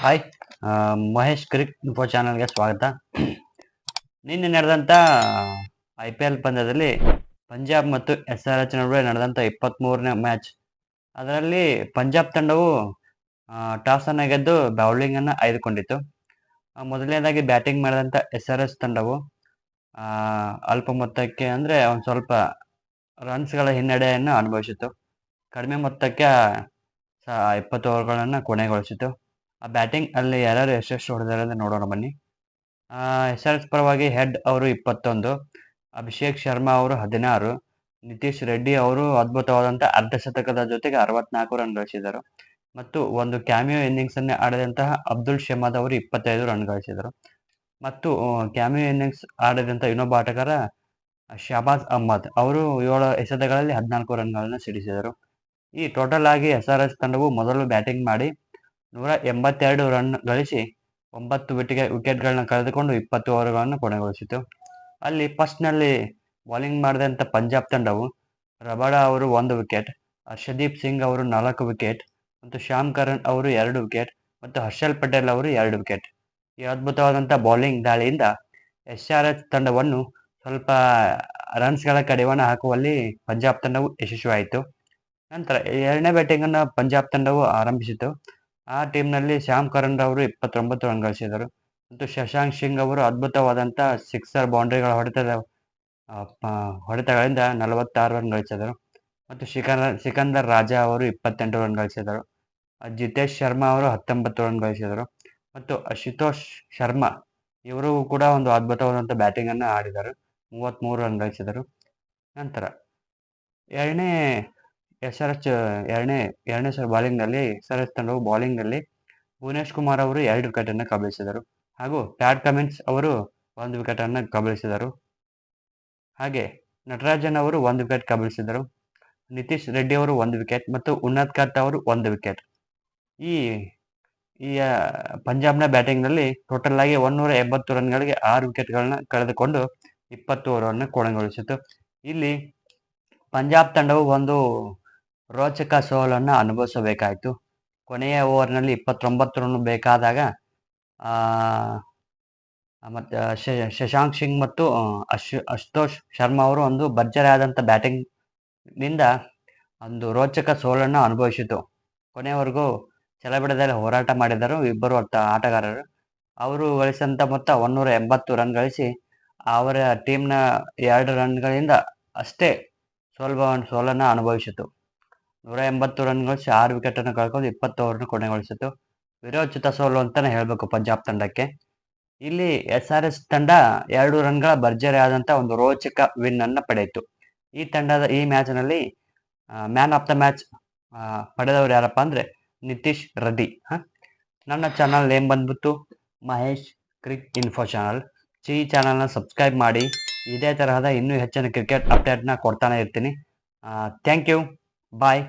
Hi Mahesh ಕ್ರಿಕ್ info ಚಾನಲ್ಗೆ ಸ್ವಾಗತ. ನಿನ್ನೆ ನಡೆದಂಥ ಐ ಪಿ ಎಲ್ ಪಂದ್ಯದಲ್ಲಿ ಪಂಜಾಬ್ ಮತ್ತು ಎಸ್ ಆರ್ ಎಚ್ ನಡುವೆ ನಡೆದಂಥ ಇಪ್ಪತ್ತ್ಮೂರನೇ ಮ್ಯಾಚ್ ಅದರಲ್ಲಿ ಪಂಜಾಬ್ ತಂಡವು ಟಾಸನ್ನು ಗೆದ್ದು ಬೌಲಿಂಗನ್ನು ಆಯ್ದುಕೊಂಡಿತ್ತು. ಮೊದಲನೇದಾಗಿ ಬ್ಯಾಟಿಂಗ್ ಮಾಡಿದಂಥ ಎಸ್ ಆರ್ ಎಸ್ ತಂಡವು ಅಲ್ಪ ಮೊತ್ತಕ್ಕೆ ಅಂದರೆ ಒಂದು ಸ್ವಲ್ಪ ರನ್ಸ್ಗಳ ಹಿನ್ನಡೆಯನ್ನು ಅನುಭವಿಸಿತು ಕಡಿಮೆ ಮೊತ್ತಕ್ಕೆ ಇಪ್ಪತ್ತು ಓವರ್ಗಳನ್ನು ಕೊನೆಗೊಳಿಸಿತು ಆ ಬ್ಯಾಟಿಂಗ್ ಅಲ್ಲಿ ಯಾರ್ಯಾರು ಎಷ್ಟೆಷ್ಟು ಹೊಡೆದಾರೆ ಅಂತ ನೋಡೋಣ ಬನ್ನಿ. ಎಸ್ ಆರ್ ಎಸ್ ಪರವಾಗಿ ಹೆಡ್ ಅವರು ಇಪ್ಪತ್ತೊಂದು, ಅಭಿಷೇಕ್ ಶರ್ಮಾ ಅವರು ಹದಿನಾರು, ನಿತೀಶ್ ರೆಡ್ಡಿ ಅವರು ಅದ್ಭುತವಾದಂಥ ಅರ್ಧ ಶತಕದ ಜೊತೆಗೆ ಅರವತ್ನಾಲ್ಕು ರನ್ ಗಳಿಸಿದರು. ಮತ್ತು ಒಂದು ಕ್ಯಾಮಿಯೋ ಇನ್ನಿಂಗ್ಸ್ ಅನ್ನೇ ಆಡಿದಂತಹ ಅಬ್ದುಲ್ ಶಮಾದ್ ಅವರು ಇಪ್ಪತ್ತೈದು ರನ್ ಗಳಿಸಿದರು. ಮತ್ತು ಕ್ಯಾಮಿಯೋ ಇನ್ನಿಂಗ್ಸ್ ಆಡಿದಂಥ ಇನ್ನೊಬ್ಬ ಆಟಗಾರ ಶಹಬಾಜ್ ಅಹ್ಮದ್ ಅವರು ಏಳು ಎಸೆತಗಳಲ್ಲಿ ಹದಿನಾಲ್ಕು ರನ್ಗಳನ್ನು ಸಿಡಿಸಿದರು. ಈ ಟೋಟಲ್ ಆಗಿ ಎಸ್ ಆರ್ ಎಸ್ ತಂಡವು ಮೊದಲು ಬ್ಯಾಟಿಂಗ್ ಮಾಡಿ ನೂರ ಎಂಬತ್ತೆರಡು ರನ್ ಗಳಿಸಿ ಒಂಬತ್ತು ವಿಟಿಗೆ ವಿಕೆಟ್ಗಳನ್ನ ಕಳೆದುಕೊಂಡು ಇಪ್ಪತ್ತು ಓವರ್ಗಳನ್ನು ಕೊನೆಗೊಳಿಸಿತು. ಅಲ್ಲಿ ಫಸ್ಟ್ನಲ್ಲಿ ಬೌಲಿಂಗ್ ಮಾಡಿದಂಥ ಪಂಜಾಬ್ ತಂಡವು ರಬಾಡ ಅವರು ಒಂದು ವಿಕೆಟ್, ಹರ್ಷದೀಪ್ ಸಿಂಗ್ ಅವರು ನಾಲ್ಕು ವಿಕೆಟ್ ಮತ್ತು ಶ್ಯಾಮ್ ಕರಣ್ ಅವರು ಎರಡು ವಿಕೆಟ್ ಮತ್ತು ಹರ್ಷಲ್ ಪಟೇಲ್ ಅವರು ಎರಡು ವಿಕೆಟ್. ಈ ಅದ್ಭುತವಾದಂಥ ಬೌಲಿಂಗ್ ದಾಳಿಯಿಂದ ಎಸ್ ಆರ್ ಎಚ್ ತಂಡವನ್ನು ಸ್ವಲ್ಪ ರನ್ಸ್ಗಳ ಕಡಿವಾಣ ಹಾಕುವಲ್ಲಿ ಪಂಜಾಬ್ ತಂಡವು ಯಶಸ್ವಿಯಾಯಿತು. ನಂತರ ಎರಡನೇ ಬ್ಯಾಟಿಂಗನ್ನು ಪಂಜಾಬ್ ತಂಡವು ಆರಂಭಿಸಿತು. ಆ ಟೀಮ್ನಲ್ಲಿ ಶ್ಯಾಮ್ ಕರಣ್ ಅವರು ಇಪ್ಪತ್ತೊಂಬತ್ತು ರನ್ ಗಳಿಸಿದರು. ಮತ್ತು ಶಶಾಂಕ್ ಸಿಂಗ್ ಅವರು ಅದ್ಭುತವಾದಂಥ ಸಿಕ್ಸರ್ ಬೌಂಡ್ರಿಗಳ ಹೊಡೆತದ ಹೊಡೆತಗಳಿಂದ ನಲವತ್ತಾರು ರನ್ ಗಳಿಸಿದರು. ಮತ್ತು ಶಿಕಂದರ್ ಸಿಕಂದರ್ ರಾಜಾ ಅವರು ಇಪ್ಪತ್ತೆಂಟು ರನ್ ಗಳಿಸಿದರು. ಜಿತೇಶ್ ಶರ್ಮಾ ಅವರು ಹತ್ತೊಂಬತ್ತು ರನ್ ಗಳಿಸಿದರು. ಮತ್ತು ಅಶುತೋಷ್ ಶರ್ಮಾ ಇವರು ಕೂಡ ಒಂದು ಅದ್ಭುತವಾದಂಥ ಬ್ಯಾಟಿಂಗನ್ನು ಆಡಿದರು. ಮೂವತ್ತ್ಮೂರು ರನ್ ಗಳಿಸಿದರು. ನಂತರ ಎರಡನೇ ಎಚ್ ಎರಡನೇ ಎರಡನೇ ಸರ್ ಬಾಲಿಂಗ್ನಲ್ಲಿ ಎಚ್ ತಂಡವು ಬೌಲಿಂಗ್ನಲ್ಲಿ ಭುವನೇಶ್ ಕುಮಾರ್ ಅವರು ಎರಡು ವಿಕೆಟನ್ನು ಕಬಳಿಸಿದರು. ಹಾಗೂ ಪ್ಯಾಟ್ ಕಮಿನ್ಸ್ ಅವರು ಒಂದು ವಿಕೆಟನ್ನು ಕಬಳಿಸಿದರು. ಹಾಗೆ ನಟರಾಜನ್ ಅವರು ಒಂದು ವಿಕೆಟ್ ಕಬಳಿಸಿದರು. ನಿತೀಶ್ ರೆಡ್ಡಿ ಅವರು ಒಂದು ವಿಕೆಟ್ ಮತ್ತು ಉನ್ನತ್ ಕತ್ ಅವರು ಒಂದು ವಿಕೆಟ್. ಈ ಈ ಪಂಜಾಬ್ನ ಪಂಜಾಬ್ನ ಬ್ಯಾಟಿಂಗ್ನಲ್ಲಿ ಟೋಟಲ್ ಆಗಿ ಒಂದೂರ ಎಂಬತ್ತು ರನ್ಗಳಿಗೆ ಆರು ವಿಕೆಟ್ಗಳನ್ನ ಕಳೆದುಕೊಂಡು ಇಪ್ಪತ್ತು ಓವರನ್ನು ಕೊನೆಗೊಳಿಸಿತು ಇಲ್ಲಿ ಪಂಜಾಬ್ ತಂಡವು ಒಂದು ರೋಚಕ ಸೋಲನ್ನು ಅನುಭವಿಸಬೇಕಾಯಿತು. ಕೊನೆಯ ಓವರ್ನಲ್ಲಿ ಇಪ್ಪತ್ತೊಂಬತ್ತು ರನ್ ಬೇಕಾದಾಗ ಮತ್ತು ಶಶಾಂಕ್ ಸಿಂಗ್ ಮತ್ತು ಅಶ್, ಅಶುತೋಷ್ ಶರ್ಮಾ ಅವರು ಒಂದು ಭರ್ಜರಿ ಆದಂಥ ಬ್ಯಾಟಿಂಗ್ನಿಂದ ಒಂದು ರೋಚಕ ಸೋಲನ್ನು ಅನುಭವಿಸಿತು. ಕೊನೆಯವರೆಗೂ ಚಲಬಿಡದಲ್ಲಿ ಹೋರಾಟ ಮಾಡಿದರು ಇಬ್ಬರು ಆಟಗಾರರು. ಅವರು ಗಳಿಸಿದಂಥ ಮೊತ್ತ ಒಂದೂರ ಎಂಬತ್ತು ರನ್ ಗಳಿಸಿ, ಅವರ ಟೀಮ್ನ ಎರಡು ರನ್ಗಳಿಂದ ಅಷ್ಟೇ ಸೋಲ್ಬ, ಸೋಲನ್ನು ಅನುಭವಿಸಿತು. ನೂರ ಎಂಬತ್ತು ರನ್ ಗಳಿಸಿ ಆರು ವಿಕೆಟನ್ನು ಕಳ್ಕೊಂಡು ಇಪ್ಪತ್ತು ಓವರ್ ಕೊನೆಗೊಳಿಸಿತು. ವಿರೋಚಿತ ಸೋಲು ಅಂತಲೇ ಹೇಳಬೇಕು ಪಂಜಾಬ್ ತಂಡಕ್ಕೆ. ಇಲ್ಲಿ ಎಸ್ ಆರ್ ಎಸ್ ತಂಡ ಎರಡು ರನ್ಗಳ ಭರ್ಜರಿ ಆದಂಥ ಒಂದು ರೋಚಕ ವಿನ್ ಅನ್ನು ಪಡೆಯಿತು. ಈ ತಂಡದ, ಈ ಮ್ಯಾಚ್ನಲ್ಲಿ ಮ್ಯಾನ್ ಆಫ್ ದ ಮ್ಯಾಚ್ ಪಡೆದವರು ಯಾರಪ್ಪ ಅಂದರೆ ನಿತೀಶ್ ರೆಡ್ಡಿ. ಹಾಂ? ನನ್ನ ಚಾನಲ್ ನೇಮ್ ಬಂದ್ಬಿಟ್ಟು ಮಹೇಶ್ ಕ್ರಿಕ್ ಇನ್ಫೋ ಚಾನಲ್ ಈ ಚಾನಲ್ನ ಸಬ್ಸ್ಕ್ರೈಬ್ ಮಾಡಿ. ಇದೇ ತರಹದ ಇನ್ನೂ ಹೆಚ್ಚಿನ ಕ್ರಿಕೆಟ್ ಅಪ್ಡೇಟ್ನ ಕೊಡ್ತಾನೆ ಇರ್ತೀನಿ. Thank you bye